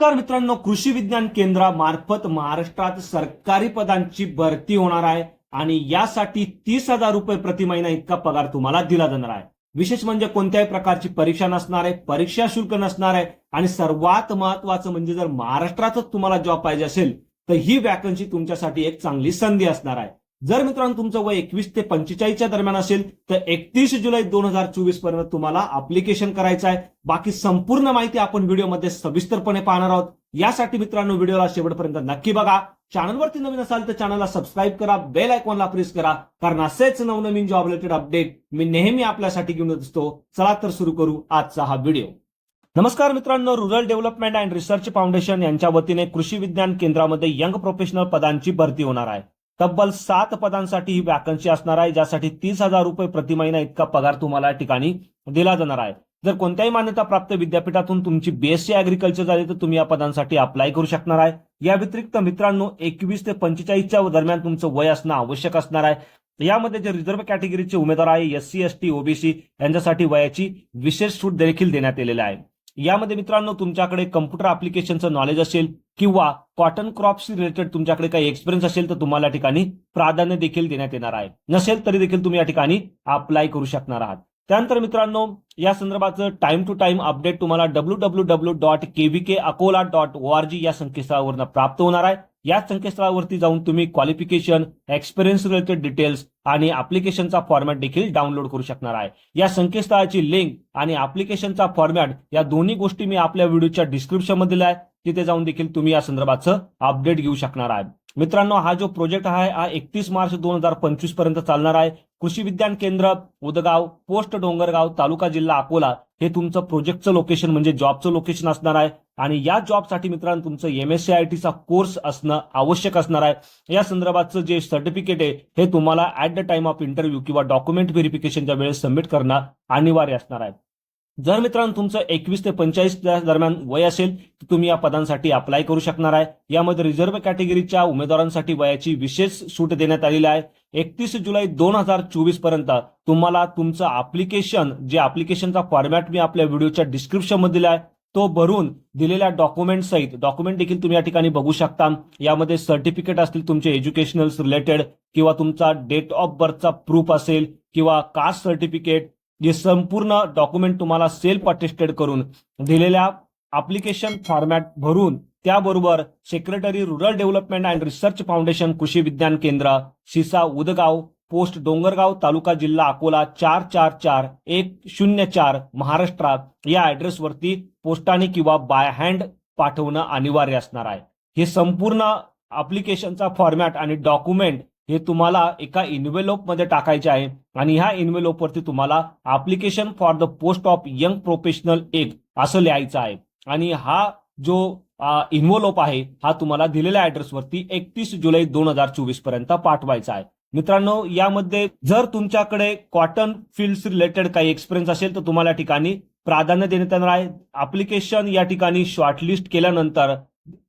नमस्कार मित्रांनो कृषी विज्ञान केंद्रामार्फत महाराष्ट्रात सरकारी पदांची भरती होणार आहे आणि यासाठी तीस हजार रुपये प्रति महिना इतका पगार तुम्हाला दिला जाणार आहे. विशेष म्हणजे कोणत्याही प्रकारची परीक्षा नसणार आहे परीक्षा शुल्क नसणार आहे आणि सर्वात महत्वाचं म्हणजे जर महाराष्ट्रातच तुम्हाला जॉब पाहिजे असेल तर ही वॅकन्सी तुमच्यासाठी एक चांगली संधी असणार आहे. जर मित्रांनो तुमचं वय एकवीस ते पंचेचाळीसच्या दरम्यान असेल तर एकतीस जुलै दोन हजार चोवीसपर्यंत तुम्हाला अप्लिकेशन करायचं आहे. बाकी संपूर्ण माहिती आपण व्हिडिओमध्ये सविस्तरपणे पाहणार आहोत. यासाठी मित्रांनो व्हिडिओला शेवटपर्यंत नक्की बघा. चॅनलवरती नवीन असाल तर चॅनलला सबस्क्राईब करा बेल आयकॉनला प्रेस करा कारण असेच नवनवीन जॉब रिलेटेड अपडेट मी नेहमी आपल्यासाठी घेऊन येत असतो. चला तर सुरू करू आजचा हा व्हिडिओ. नमस्कार मित्रांनो rural development and research foundation यांच्या वतीने कृषी विज्ञान केंद्रामध्ये यंग प्रोफेशनल पदांची भरती होणार आहे. तब्बल सात पदांसाठी ही वॅकन्सी असणार आहे ज्यासाठी तीस हजार रुपये प्रति महिना इतका पगार तुम्हाला या ठिकाणी दिला जाणार आहे. जर कोणत्याही मान्यता प्राप्त विद्यापीठातून तुमची बीएससी अॅग्रिकल्चर झाली तर तुम्ही या पदांसाठी अप्लाय करू शकणार आहे. या व्यतिरिक्त मित्रांनो एकवीस ते पंचेचाळीसच्या दरम्यान तुमचं वय असणं आवश्यक असणार आहे. यामध्ये जे रिझर्व्ह कॅटेगरीचे उमेदवार आहे एससी एस टी ओबीसी यांच्यासाठी वयाची विशेष सूट देखील देण्यात आलेली आहे. यामध्ये मित्रांनो तुमच्याकडे कम्प्युटर अप्लिकेशनचं नॉलेज असेल किंवा कॉटन क्रॉप्स रिलेटेड तुमच्याकडे काही एक्सपिरियन्स असेल तर तुम्हाला या ठिकाणी प्राधान्य देखील देण्यात येणार आहे. नसेल तरी देखील तुम्ही या ठिकाणी अप्लाय करू शकणार आहात. त्यानंतर मित्रांनो या संदर्भाचं टाइम टू टाइम अपडेट तुम्हाला W W W dot KVK Akola dot O R G या संकेतस्थळावरून प्राप्त होणार आहे. या संकेतस्थळावरती जाऊन तुम्ही क्वालिफिकेशन एक्सपिरियन्स रिलेटेड डिटेल्स आणि अप्लिकेशनचा फॉर्मॅट देखील डाउनलोड करू शकणार आहे. या संकेतस्थळाची लिंक आणि अप्लिकेशनचा फॉर्मॅट या दोन्ही गोष्टी मी आपल्या व्हिडिओच्या डिस्क्रिप्शनमध्ये दिल्या आहे तिथे जाऊन देखील तुम्ही या संदर्भाचं अपडेट घेऊ शकणार आहे. मित्रांनो हा जो प्रोजेक्ट आहे हा एकतीस मार्च दोन हजार पंचवीसपर्यंत चालणार आहे. कृषी विज्ञान केंद्र उदगाव पोस्ट डोंगरगाव तालुका जिल्हा अकोला हे तुमचं प्रोजेक्टचं लोकेशन म्हणजे जॉबचं लोकेशन असणार आहे. आणि या जॉबसाठी मित्रांनो तुमचं एम एस सी आय टीचा कोर्स असणं आवश्यक असणार आहे. या संदर्भाचं जे सर्टिफिकेट आहे हे तुम्हाला at the time of interview किंवा डॉक्युमेंट व्हेरिफिकेशनच्या वेळेस सबमिट करणं अनिवार्य असणार आहे. जर मित्रांनो तुमचं एकवीस ते पंचेचाळीस दरम्यान वय असेल तर तुम्ही या पदांसाठी अप्लाय करू शकणार आहे. यामध्ये रिझर्व्ह कॅटेगरीच्या उमेदवारांसाठी वयाची विशेष सूट देण्यात आलेली आहे. एकतीस जुलै दोन हजार चोवीसपर्यंत तुम्हाला तुमचं अप्लिकेशन जे अप्लिकेशनचा फॉर्मॅट मी आपल्या व्हिडिओच्या डिस्क्रिप्शनमध्ये दिला आहे तो भरून दिलेल्या डॉक्युमेंट सहित डॉक्युमेंट देखील तुम्ही या ठिकाणी बघू शकता. यामध्ये सर्टिफिकेट असतील तुमचे एज्युकेशनल रिलेटेड किंवा तुमचा डेट ऑफ बर्थचा प्रूफ असेल किंवा कास्ट सर्टिफिकेट जे संपूर्ण डॉक्युमेंट तुम्हाला सेल्फ अटेस्टेड करून दिलेल्या अप्लिकेशन फॉर्मॅट भरून त्याबरोबर secretary rural development and research foundation Krishi Vigyan Kendra Shisa Udgaon post Dongargaon taluka जिल्हा अकोला चार चार चार एक शून्य चार महाराष्ट्रात या ऍड्रेसवरती पोस्टाने किंवा बाय हँड पाठवणं अनिवार्य असणार आहे. हे संपूर्ण अप्लिकेशनचा फॉर्मॅट आणि डॉक्युमेंट हे तुम्हाला एका इन्व्हेलोपमध्ये टाकायचे आहे. आणि ह्या इन्व्हेलोप वरती तुम्हाला application for the post of young professional एक असं लिहायचं आहे. आणि हा जो इन्व्होलोप आहे हा तुम्हाला दिलेल्या ऍड्रेसवरती एकतीस जुलै दोन हजार चोवीसपर्यंत पाठवायचा आहे. मित्रांनो यामध्ये जर तुमच्याकडे कॉटन फील्ड रिलेटेड काही एक्सपिरियन्स असेल तर तुम्हाला ठिकाणी प्राधान्य देण्यात येणार आहे. अप्लिकेशन या ठिकाणी शॉर्टलिस्ट केल्यानंतर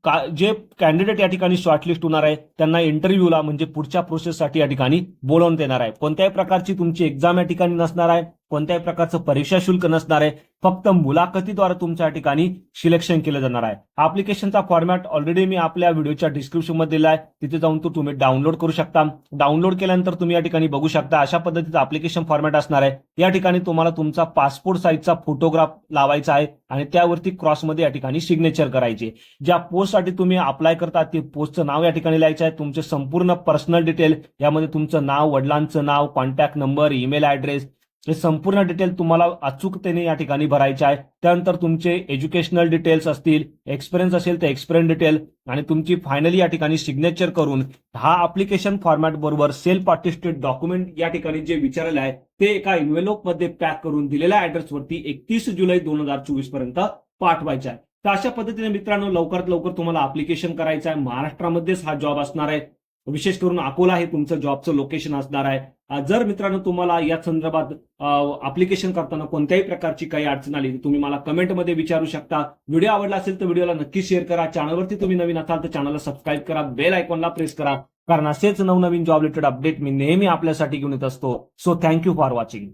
का जे कॅन्डिडेट या ठिकाणी शॉर्टलिस्ट होणार आहे त्यांना इंटरव्ह्यूला म्हणजे पुढच्या प्रोसेससाठी या ठिकाणी बोलवण्यात येणार आहे. कोणत्याही प्रकारची तुमची एक्झाम या ठिकाणी नसणार आहे. कोणत्याही प्रकारचं परीक्षा शुल्क नसणार आहे. फक्त मुलाखतीद्वारे तुमच्या या ठिकाणी सिलेक्शन केलं जाणार आहे. अप्लिकेशनचा फॉर्मॅट ऑलरेडी मी आपल्या व्हिडिओच्या डिस्क्रिप्शनमध्ये दिला आहे. तिथे जाऊन तो तुम्ही डाउनलोड करू शकता. डाउनलोड केल्यानंतर तुम्ही या ठिकाणी बघू शकता अशा पद्धतीचं अप्लिकेशन फॉर्मॅट असणार आहे. या ठिकाणी तुम्हाला तुमचा पासपोर्ट साईजचा फोटोग्राफ लावायचा आहे आणि त्यावरती क्रॉसमध्ये या ठिकाणी सिग्नेचर करायचे. ज्या पोस्टसाठी तुम्ही अप्लाय करता ते पोस्टचं नाव या ठिकाणी लिहायचं आहे. तुमचे संपूर्ण पर्सनल डिटेल यामध्ये तुमचं नाव वडिलांचं नाव कॉन्टॅक्ट नंबर ईमेल ऍड्रेस हे संपूर्ण डिटेल तुम्हाला अचूकतेने या ठिकाणी भरायचे आहे. त्यानंतर तुमचे एज्युकेशनल डिटेल्स असतील एक्सपिरियन्स असेल तर एक्सपिरियन्स डिटेल आणि तुमची फायनली या ठिकाणी सिग्नेचर करून हा अप्लिकेशन फॉर्मॅट बरोबर सेल्फ अटेस्टेड डॉक्युमेंट या ठिकाणी जे विचारलेलं आहे ते एका इन्व्हेलोपमध्ये पॅक करून दिलेल्या ऍड्रेसवरती एकतीस जुलै दोन हजार चोवीसपर्यंत पाठवायचे आहे. तर अशा पद्धतीने मित्रांनो लवकरात लवकर तुम्हाला अप्लिकेशन करायचं आहे. महाराष्ट्रामध्येच हा जॉब असणार आहे. विशेष करून अकोला हे तुमचं जॉबचं लोकेशन असणार आहे. जर मित्रांनो तुम्हाला या संदर्भात अप्लिकेशन करताना कोणत्याही प्रकारची काही अडचण आली तुम्ही मला कमेंटमध्ये विचारू शकता. व्हिडिओ आवडला असेल तर व्हिडिओला नक्की शेअर करा. चॅनलवरती तुम्ही नवीन असाल तर चॅनलला सबस्क्राईब करा. बेल आयकॉनला प्रेस करा. कारण असेच नवनवीन जॉब रिलेटेड अपडेट मी नेहमी आपल्यासाठी घेऊन येत असतो. So thank you for watching